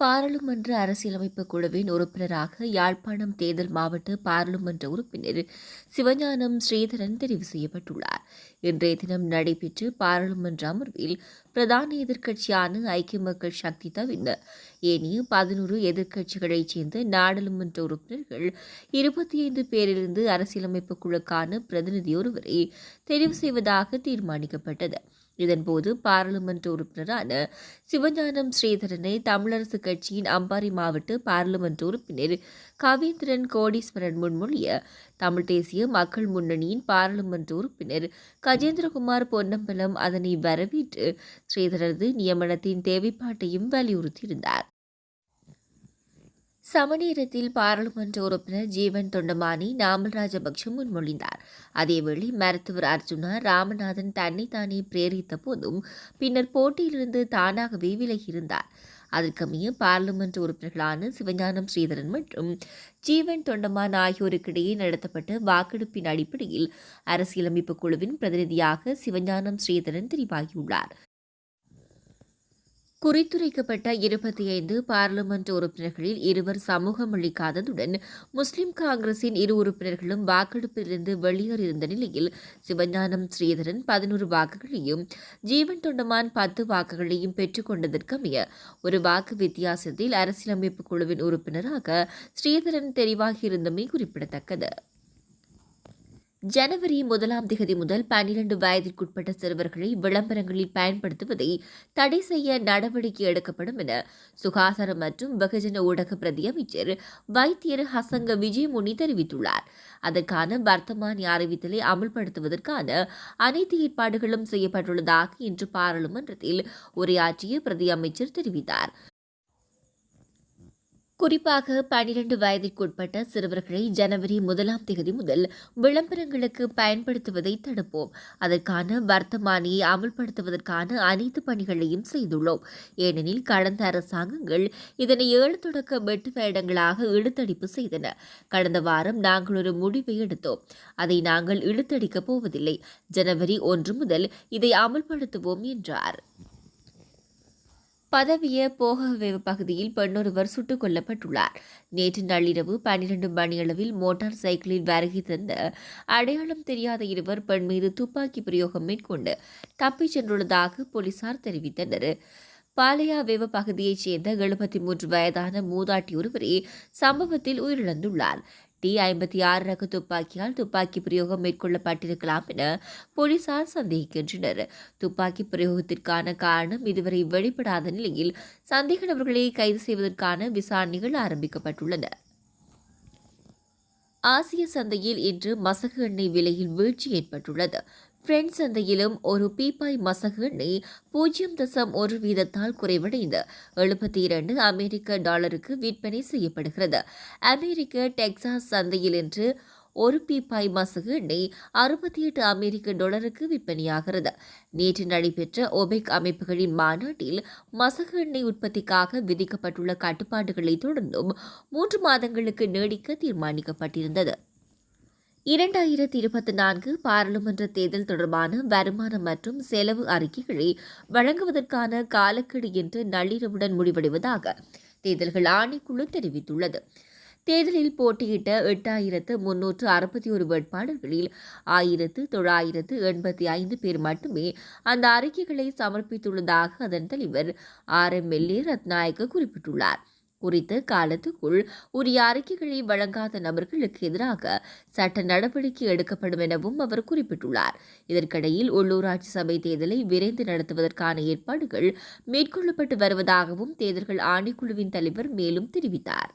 பாராளுமன்ற அரசியலமைப்பு குழுவின் உறுப்பினராக யாழ்ப்பாணம் தேர்தல் மாவட்ட பாராளுமன்ற உறுப்பினர் சிவஞானம் ஸ்ரீதரன் தெரிவு செய்யப்பட்டுள்ளார். இன்றைய தினம் நடைபெற்ற பாராளுமன்ற அமர்வில் பிரதான எதிர்க்கட்சியான ஐக்கிய மக்கள் சக்தி தவிர ஏனைய பதினோரு எதிர்க்கட்சிகளைச் சேர்ந்த நாடாளுமன்ற உறுப்பினர்கள் இருபத்தி ஐந்து பேரிலிருந்து அரசியலமைப்பு குழுக்கான பிரதிநிதி ஒருவரை தெரிவு செய்வதாக தீர்மானிக்கப்பட்டது. இதன்போது பாராளுமன்ற உறுப்பினரான சிவஞானம் ஸ்ரீதரனை தமிழரசு கட்சியின் அம்பாரி மாவட்ட பாராளுமன்ற உறுப்பினர் கவீந்திரன் கோடீஸ்வரன் முன்மொழிய தமிழ் தேசிய மக்கள் முன்னணியின் பாராளுமன்ற உறுப்பினர் கஜேந்திரகுமார் பொன்னம்பலம் அதனை வரவேற்று ஸ்ரீதரது நியமனத்தின் தேவைப்பாட்டையும் வலியுறுத்தியிருந்தார். சமநேரத்தில் பாராளுமன்ற உறுப்பினர் ஜீவன் தொண்டமானி நாமல் ராஜபக்ஷ முன்மொழிந்தார். அதேவேளை மருத்துவர் அர்ஜுனா ராமநாதன் தன்னைத்தானே பிரேரித்த போதும் பின்னர் போட்டியிலிருந்து தானாகவே விலகியிருந்தார். அதற்கமைய பாராளுமன்ற உறுப்பினர்களான சிவஞானம் ஸ்ரீதரன் மற்றும் ஜீவன் தொண்டமான் ஆகியோருக்கிடையே நடத்தப்பட்ட வாக்கெடுப்பின் அடிப்படையில் அரசியலமைப்பு குழுவின் பிரதிநிதியாக சிவஞானம் ஸ்ரீதரன் தெரிவாகியுள்ளார். குறித்துரைக்கப்பட்ட இருபத்தி ஐந்து பாராளுமன்ற உறுப்பினர்களில் இருவர் சமூகம் அளிக்காததுடன் முஸ்லிம் காங்கிரசின் இரு உறுப்பினர்களும் வாக்கெடுப்பிலிருந்து வெளியேறியிருந்த நிலையில் சிவஞானம் ஸ்ரீதரன் பதினோரு வாக்குகளையும் ஜீவன் தொண்டமான் பத்து வாக்குகளையும் பெற்றுக் கொண்டதற்கமைய ஒரு வாக்கு வித்தியாசத்தில் அரசியலமைப்பு குழுவின் உறுப்பினராக ஸ்ரீதரன் தெரிவாகியிருந்தமை குறிப்பிடத்தக்கது. ஜனவரி முதலாம் திகதி முதல் பன்னிரண்டு வயதிற்குட்பட்ட சிறுவர்களை விளம்பரங்களில் பயன்படுத்துவதை தடை செய்ய நடவடிக்கை எடுக்கப்படும் என சுகாதார மற்றும் வெகுஜன ஊடக பிரதி அமைச்சர் வைத்தியர் ஹசங்க விஜயமுனி தெரிவித்துள்ளார். அதற்கான வர்த்தமானி அறிவித்தலை அமல்படுத்துவதற்கான அனைத்து ஏற்பாடுகளும் செய்யப்பட்டுள்ளதாக இன்று பாராளுமன்றத்தில் உரையாற்றிய பிரதி அமைச்சர் தெரிவித்தார். குறிப்பாக பனிரெண்டு வயதிற்குட்பட்ட சிறுவர்களை ஜனவரி முதலாம் தேதி முதல் விளம்பரங்களுக்கு பயன்படுத்துவதை தடுப்போம். அதற்கான வர்த்தமானியை அமல்படுத்துவதற்கான அனைத்து பணிகளையும் செய்துள்ளோம். ஏனெனில் கடந்த அரசாங்கங்கள் இதனை ஏழு தொடக்க வெட்டு வேடங்களாக இழுத்தடிப்பு செய்தன. கடந்த வாரம் நாங்கள் ஒரு முடிவை எடுத்தோம். அதை நாங்கள் இழுத்தடிக்கப் போவதில்லை. ஜனவரி ஒன்று முதல் இதை அமல்படுத்துவோம் என்றார். பதவிய போகவேவ பகுதியில் பெண்ணொருவர் சுட்டுக் கொல்லப்பட்டுள்ளார். நேற்று நள்ளிரவு பன்னிரண்டு மணியளவில் மோட்டார் சைக்கிளில் வருகை தந்த அடையாளம் தெரியாத இருவர் பெண் மீது துப்பாக்கி பிரயோகம் மேற்கொண்டு தப்பிச் சென்றுள்ளதாக போலீசார் தெரிவித்தனர். பாலையாவேவ பகுதியைச் சேர்ந்த எழுபத்தி மூன்று வயதான மூதாட்டி ஒருவரே சம்பவத்தில் உயிரிழந்துள்ளார். டி ஐம்பத்தி ஆறு ரக துப்பாக்கியால் துப்பாக்கி பிரயோகம் மேற்கொள்ளப்பட்டிருக்கலாம் என போலீசார் சந்தேகிக்கின்றனர். துப்பாக்கி பிரயோகத்திற்கான காரணம் இதுவரை வெளிப்படாத நிலையில் சந்தேக நபர்களை கைது செய்வதற்கான விசாரணைகள் ஆரம்பிக்கப்பட்டுள்ளன. ஆசிய சந்தையில் இன்று மசகு எண்ணெய் விலையில் வீழ்ச்சி ஏற்பட்டுள்ளது. பிரெண்ட் சந்தையிலும் ஒரு பீப்பாய் மசகு எண்ணெய் பூஜ்ஜியம் தசம் ஒரு வீதத்தால் குறைவடைந்து எழுபத்தி இரண்டு அமெரிக்க டாலருக்கு விற்பனை செய்யப்படுகிறது. அமெரிக்க டெக்சாஸ் சந்தையில் இன்று ஒரு பீப்பாய் மசகு எண்ணெய் அறுபத்தி எட்டு அமெரிக்க டாலருக்கு விற்பனையாகிறது. நேற்று நடைபெற்ற ஒபெக் அமைப்புகளின் மாநாட்டில் மசகு எண்ணெய் உற்பத்திக்காக விதிக்கப்பட்டுள்ள கட்டுப்பாடுகளை தொடர்ந்தும் மூன்று மாதங்களுக்கு நீடிக்க தீர்மானிக்கப்பட்டிருந்தது. இரண்டாயிரத்தி இருபத்தி நான்கு பாராளுமன்ற தேர்தல் தொடர்பான வருமானம் மற்றும் செலவு அறிக்கைகளை வழங்குவதற்கான காலக்கெடு என்று நள்ளிரவுடன் முடிவடைவதாக தேர்தல்கள் ஆணைக்குழு தெரிவித்துள்ளது. தேர்தலில் போட்டியிட்ட எட்டாயிரத்து முன்னூற்று அறுபத்தி ஒரு வேட்பாளர்களில் ஆயிரத்து தொள்ளாயிரத்து எண்பத்தி ஐந்து பேர் மட்டுமே அந்த அறிக்கைகளை சமர்ப்பித்துள்ளதாக அதன் தலைவர் R M L A Ratnayake குறிப்பிட்டுள்ளார். குறித்த காலத்துக்குள் உரிய அறிக்கைகளை வழங்காத நபர்களுக்கு எதிராக சட்ட நடவடிக்கை எடுக்கப்படும் எனவும் அவர் குறிப்பிட்டுள்ளார். இதற்கிடையில் உள்ளூராட்சி சபை தேர்தலை விரைந்து நடத்துவதற்கான ஏற்பாடுகள் மேற்கொள்ளப்பட்டு வருவதாகவும் தேர்தல்கள் ஆணைக்குழுவின் தலைவர் மேலும் தெரிவித்தார்.